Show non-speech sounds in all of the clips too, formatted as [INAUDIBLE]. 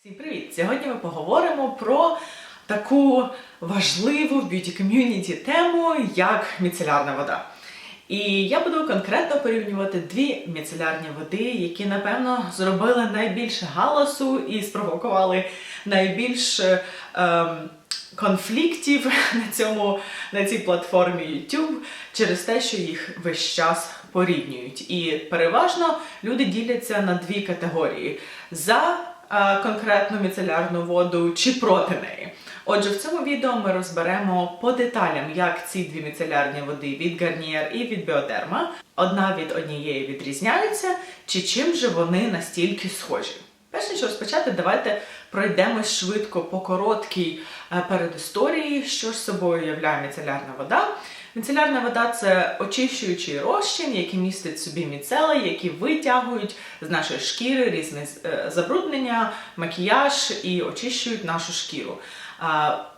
Всім привіт! Сьогодні ми поговоримо про таку важливу в б'юті ком'юніті тему, як міцелярна вода. І я буду конкретно порівнювати дві міцелярні води, які, напевно, зробили найбільше галасу і спровокували найбільше ем, конфліктів на, цьому, на цій платформі YouTube через те, що їх весь час порівнюють. І переважно люди діляться на дві категорії: за конкретну міцелярну воду чи проти неї. Отже, в цьому відео ми розберемо по деталям, як ці дві міцелярні води від Garnier і від Bioderma одна від однієї відрізняються, чи чим же вони настільки схожі. Перш ніж розпочати, давайте пройдемось швидко по короткій е, передісторії, що ж собою являє міцелярна вода. Міцелярна вода це очищуючий розчин, який містить собі міцели, які витягують з нашої шкіри різне е, забруднення, макіяж і очищують нашу шкіру.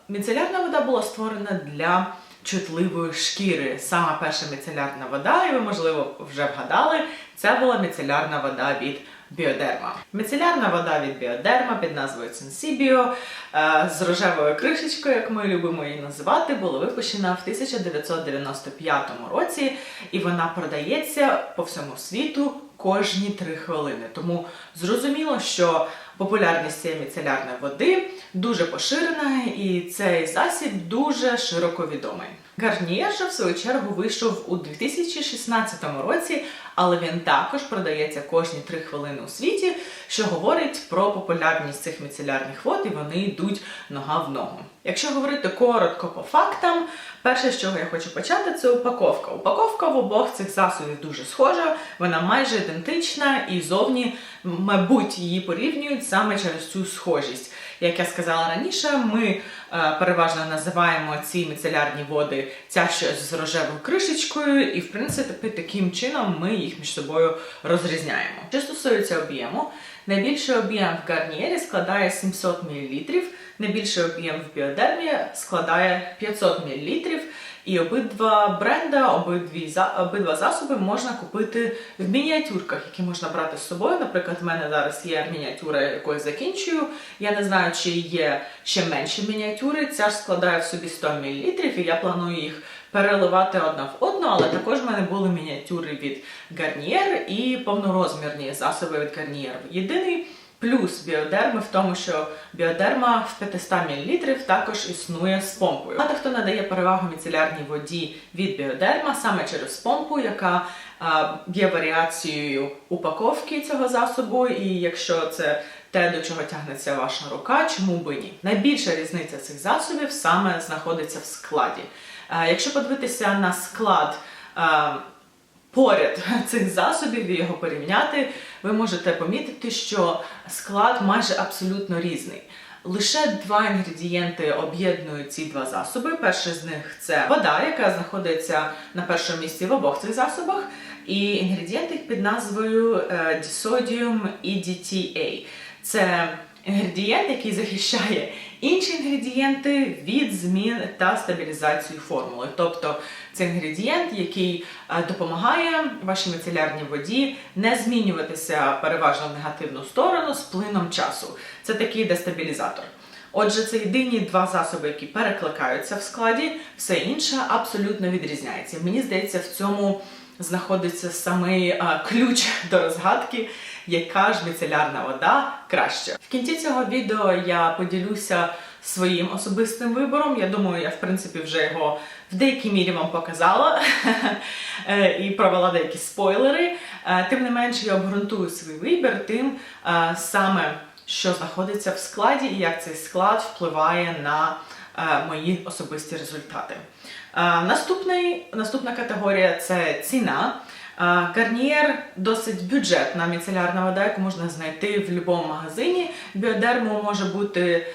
Міцелярна вода була створена для чутливої шкіри. Сама перша міцелярна вода, і ви, можливо, вже вгадали, це була міцелярна вода від Біодерма. Міцелярна вода від Біодерма під назвою Sensibio е, з рожевою кришечкою, як ми любимо її називати, була випущена в 1995 році, і вона продається по всьому світу кожні 3 хвилини. Тому зрозуміло, що популярність цієї міцелярної води дуже поширена, і цей засіб дуже широко відомий. Гарнієр же, в свою чергу, вийшов у 2016 році, але він також продається кожні 3 хвилини у світі, що говорить про популярність цих міцелярних вод, і вони йдуть нога в ногу. Якщо говорити коротко по фактам, перше, з чого я хочу почати, це упаковка. Упаковка в обох цих засобів дуже схожа, вона майже ідентична і зовні, мабуть, її порівнюють саме через цю схожість. Як я сказала раніше, ми е, переважно називаємо ці міцелярні води що з рожевою кришечкою, і в принципі таким чином ми їх між собою розрізняємо. Що стосується об'єму, найбільший об'єм в гарнієрі складає 700 мл, найбільший об'єм в біодермі складає 500 мл. І обидва бренда, обидві обидва засоби можна купити в мініатюрках, які можна брати з собою. Наприклад, в мене зараз є мініатюра, яку я закінчую. Я не знаю, чи є ще менші мініатюри. Ця ж складає в собі 100 мл, і я планую їх переливати одна в одну, але також в мене були мініатюри від Garnier і повнорозмірні засоби від Garnier. Єдиний Плюс біодерми в тому, що біодерма в 500 мл також існує з помпою. Багато хто надає перевагу міцелярній воді від біодерма саме через помпу, яка є варіацією упаковки цього засобу, і якщо це те, до чого тягнеться ваша рука, чому би ні? Найбільша різниця цих засобів саме знаходиться в складі. Якщо подивитися на склад. Поряд [LAUGHS] цих засобів і його порівняти, ви можете помітити, що склад майже абсолютно різний. Лише два інгредієнти об'єднують ці два засоби. Перший з них це вода, яка знаходиться на першому місці в обох цих засобах, і інгредієнти під назвою е, Disodium EDTA. Це інгредієнт, який захищає інші інгредієнти від змін та стабілізації формули. Тобто це інгредієнт, який е, допомагає вашій міцелярній воді не змінюватися переважно в негативну сторону з плином часу. Це такий дестабілізатор. Отже, це єдині два засоби, які перекликаються в складі, все інше абсолютно відрізняється. Мені здається, в цьому знаходиться самий а, ключ до розгадки, яка ж міцелярна вода краще. В кінці цього відео я поділюся своїм особистим вибором. Я думаю, я в принципі вже його в деякій мірі вам показала [LAUGHS] е, і провела деякі спойлери. Е, Тим не менше, я обґрунтую свій вибір тим е, саме, що знаходиться в складі, і як цей склад впливає на мої особисті результати. Наступний, наступна категорія це ціна. Гарнієр досить бюджетна міцелярна вода, яку можна знайти в будь-якому магазині. Біодерму може бути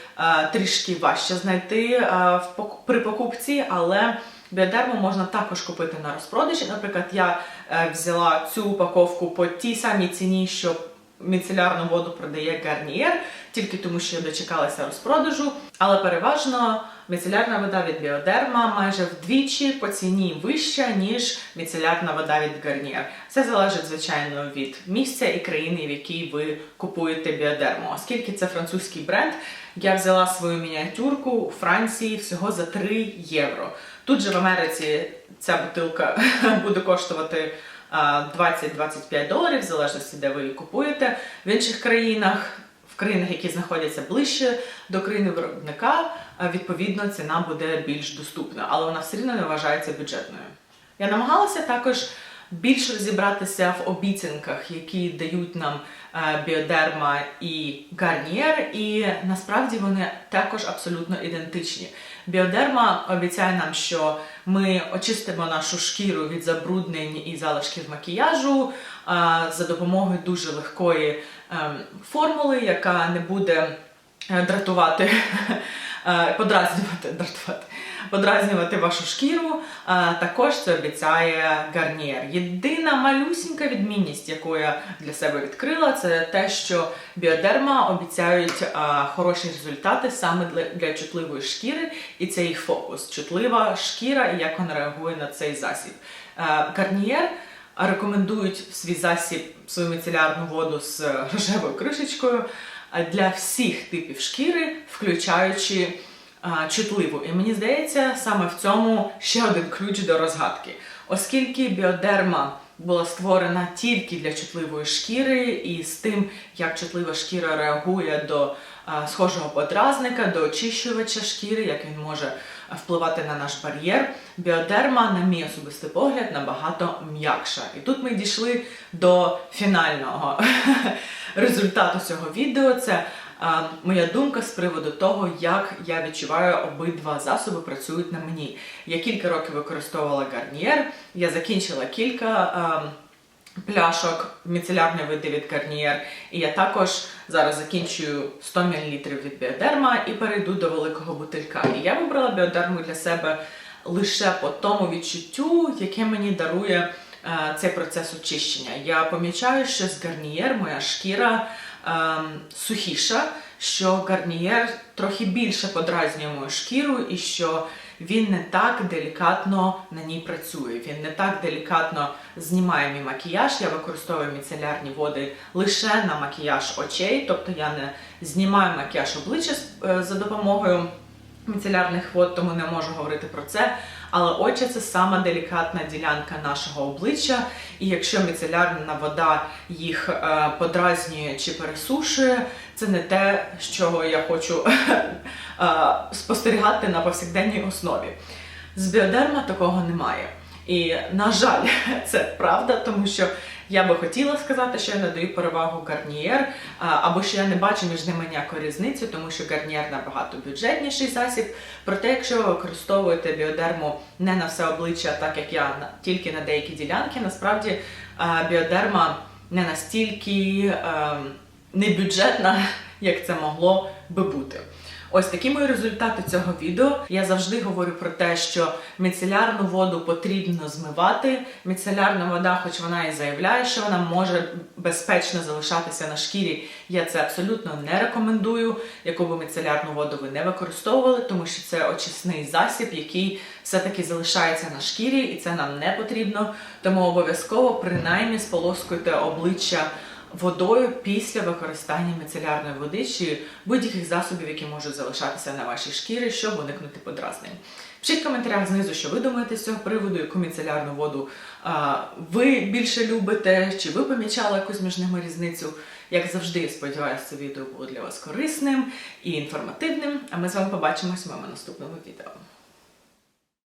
трішки важче знайти в при покупці, але біодерму можна також купити на розпродажі. Наприклад, я е, взяла цю упаковку по тій самій ціні, що міцелярну воду продає Гарнієр, тільки тому, що я дочекалася розпродажу. Але переважно міцелярна вода від Біодерма майже вдвічі по ціні вища, ніж міцелярна вода від Гарнієр. Це залежить, звичайно, від місця і країни, в якій ви купуєте біодерму. Оскільки це французький бренд, я взяла свою мініатюрку у Франції всього за 3 євро. Тут же в Америці ця бутилка [LAUGHS] буде коштувати 20-25 доларів, в залежності, де ви її купуєте. В інших країнах, в країнах, які знаходяться ближче до країни виробника, відповідно ціна буде більш доступна, але вона все рівно не вважається бюджетною. Я намагалася також більше розібратися в обіцянках, які дають нам е, Біодерма і Гарнієр, і насправді вони також абсолютно ідентичні. Біодерма обіцяє нам, що ми очистимо нашу шкіру від забруднень і залишків макіяжу за допомогою дуже легкої ем, формули, яка не буде е, дратувати, [LAUGHS] е, подразнювати, дратувати, подразнювати вашу шкіру. А, також це обіцяє Гарнієр. Єдина малюсінька відмінність, яку я для себе відкрила, це те, що біодерма обіцяють хороші результати саме для, чутливої шкіри, і це їх фокус. Чутлива шкіра і як вона реагує на цей засіб. А, Гарнієр рекомендують свій засіб, свою міцелярну воду з рожевою кришечкою для всіх типів шкіри, включаючи чутливу. І мені здається, саме в цьому ще один ключ до розгадки. Оскільки біодерма була створена тільки для чутливої шкіри, і з тим, як чутлива шкіра реагує до схожого подразника, до очищувача шкіри, як він може впливати на наш бар'єр, біодерма, на мій особистий погляд, набагато м'якша. І тут ми дійшли до фінального [LAUGHS] результату цього відео. Це моя думка з приводу того, як я відчуваю обидва засоби працюють на мені. Я кілька років використовувала гарнієр, я закінчила кілька. Пляшок міцелярної води від Garnier. І я також зараз закінчую 100 мл від біодерма і перейду до великого бутилька. І я вибрала біодерму для себе лише по тому відчуттю, яке мені дарує цей процес очищення. Я помічаю, що з Garnier моя шкіра сухіша, що гарнієр трохи більше подразнює мою шкіру, і що він не так делікатно на ній працює. Він не так делікатно знімає мій макіяж. Я використовую міцелярні води лише на макіяж очей, тобто я не знімаю макіяж обличчя е, за допомогою міцелярних вод, тому не можу говорити про це. Але очі це сама делікатна ділянка нашого обличчя, і якщо міцелярна вода їх е, подразнює чи пересушує, це не те, чого я хочу [LAUGHS] е, спостерігати на повсякденній основі. З біодерма такого немає. І, на жаль, [LAUGHS] це правда, тому що я би хотіла сказати, що я надаю перевагу Гарнієр, або що я не бачу між ними ніякої різниці, тому що Гарнієр набагато бюджетніший засіб. Проте, якщо ви використовуєте біодерму не на все обличчя, так як я тільки на деякі ділянки, насправді біодерма не настільки ем, небюджетна, як це могло би бути. Ось такі мої результати цього відео. Я завжди говорю про те, що міцелярну воду потрібно змивати. Міцелярна вода, хоч вона і заявляє, що вона може безпечно залишатися на шкірі. Я це абсолютно не рекомендую. Яку би міцелярну воду ви не використовували, тому що це очисний засіб, який все-таки залишається на шкірі, і це нам не потрібно. Тому обов'язково принаймні сполоскуйте обличчя водою після використання міцелярної води чи будь-яких засобів, які можуть залишатися на вашій шкірі, щоб уникнути подразнень. Пишіть в коментарях знизу, що ви думаєте з цього приводу, яку міцелярну воду а, ви більше любите, чи ви помічали якусь між ними різницю. Як завжди, сподіваюся, це відео було для вас корисним і інформативним. А ми з вами побачимось в моєму наступному відео.